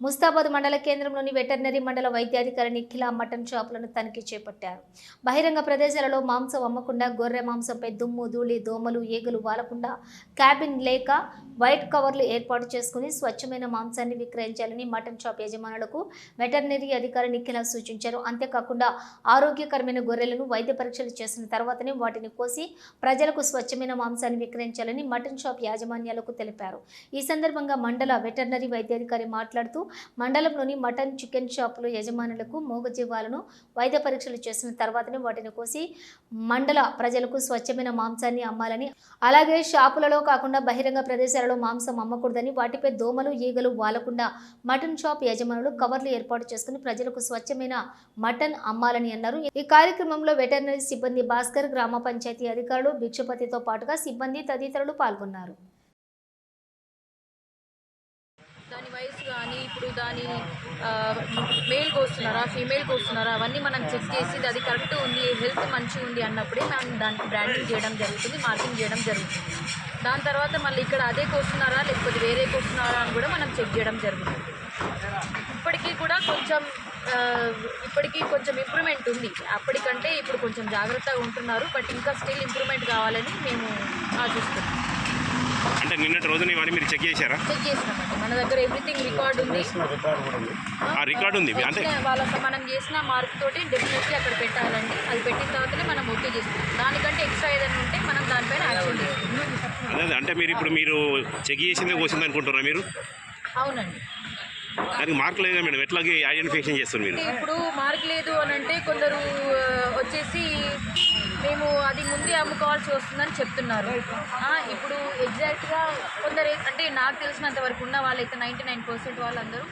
ముస్తాబాద్ మండల కేంద్రంలోని వెటర్నరీ మండల వైద్యాధికారి నిఖిల మటన్ షాపులను తనిఖీ చేపట్టారు. బహిరంగ ప్రదేశాలలో మాంసం అమ్మకుండా గొర్రె మాంసంపై దుమ్ము ధూళి దోమలు ఈగలు వాలకుండా క్యాబిన్ లేక వైట్ కవర్లు ఏర్పాటు చేసుకుని స్వచ్ఛమైన మాంసాన్ని విక్రయించాలని మటన్ షాప్ యజమానులకు వెటర్నరీ అధికారి నిఖిల సూచించారు. అంతేకాకుండా ఆరోగ్యకరమైన గొర్రెలను వైద్య పరీక్షలు చేసిన తర్వాతనే వాటిని కోసి ప్రజలకు స్వచ్ఛమైన మాంసాన్ని విక్రయించాలని మటన్ షాప్ యాజమాన్యాలకు తెలిపారు. ఈ సందర్భంగా మండల వెటర్నరీ వైద్యాధికారి మాట్లాడుతూ మండలంలోని మటన్ చికెన్ షాపుల యజమానులకు మూగజీవాలను వైద్య పరీక్షలు చేసిన తర్వాతనే వాటిని కోసి మండల ప్రజలకు స్వచ్ఛమైన మాంసాన్ని అమ్మాలని అలాగే షాపులలో కాకుండా బహిరంగ ప్రదేశాలలో మాంసం అమ్మకూడదని వాటిపై దోమలు ఈగలు వాలకుండా మటన్ షాప్ యజమానులు కవర్లు ఏర్పాటు చేసుకుని ప్రజలకు స్వచ్ఛమైన మటన్ అమ్మాలని అన్నారు. ఈ కార్యక్రమంలో వెటర్నరీ సిబ్బంది భాస్కర్ గ్రామ పంచాయతీ అధికారులు భిక్షపతితో పాటుగా సిబ్బంది తదితరులు పాల్గొన్నారు. దాని వయసు కానీ ఇప్పుడు దాని మేల్ కోస్తున్నారా ఫీమేల్ కోస్తున్నారా అవన్నీ మనం చెక్ చేసి అది కరెక్ట్ ఉంది హెల్త్ మంచిగా ఉంది అన్నప్పుడే మనం దానికి బ్రాండింగ్ చేయడం జరుగుతుంది మార్కింగ్ చేయడం జరుగుతుంది. దాని తర్వాత మళ్ళీ ఇక్కడ అదే కోస్తున్నారా లేకపోతే వేరే కోస్తున్నారా అని కూడా మనం చెక్ చేయడం జరుగుతుంది. ఇప్పటికీ కూడా కొంచెం ఇప్పటికీ కొంచెం ఇంప్రూవ్మెంట్ ఉంది. అప్పటికంటే ఇప్పుడు కొంచెం జాగ్రత్తగా ఉంటున్నారు బట్ ఇంకా స్టిల్ ఇంప్రూవ్మెంట్ కావాలని మేము ఆశిస్తున్నాం. అంటే నిన్నటి రోజున ఇవన్నీ మీరు చెక్ చేశారా? చెక్ చేసినామండి. మన దగ్గర ఎవ్రీథింగ్ రికార్డ్ ఉంది. ఆ రికార్డు ఉంది. అంటే వచ్చిన వాళ్ళకి మనం చేసిన మార్క్ తోటి డెఫినెట్లీ అక్కడ పెట్టాలండి. అది పెట్టిన తర్వాతనే మనం ఓకే చేస్తాం. దానికంటే ఎక్స్ట్రా ఏదైనా ఉంటే మనం దానిపైన యాక్షన్ తీసుకుంటాం అదే అంటే మీరు ఇప్పుడు మీరు చెక్ చేసిందే కోసింది అనుకుంటున్నారా మీరు? అవునండి. దానికి మార్క్ లేదా మేడం? ఎట్లాగే ఐడెంటిఫికేషన్ చేస్తారు మీరు? అంటే ఇప్పుడు మార్క్ లేదు అని అంటే కొందరు ఆ, వచ్చేసి అది ముందే అమ్ముకోవాల్సి వస్తుందని చెప్తున్నారు. ఆ, ఇప్పుడు ఎగ్జాక్ట్గా కొందరు అంటే నాకు తెలిసినంత వరకు ఉన్న వాళ్ళైతే నైంటీ నైన్ పర్సెంట్ వాళ్ళందరూ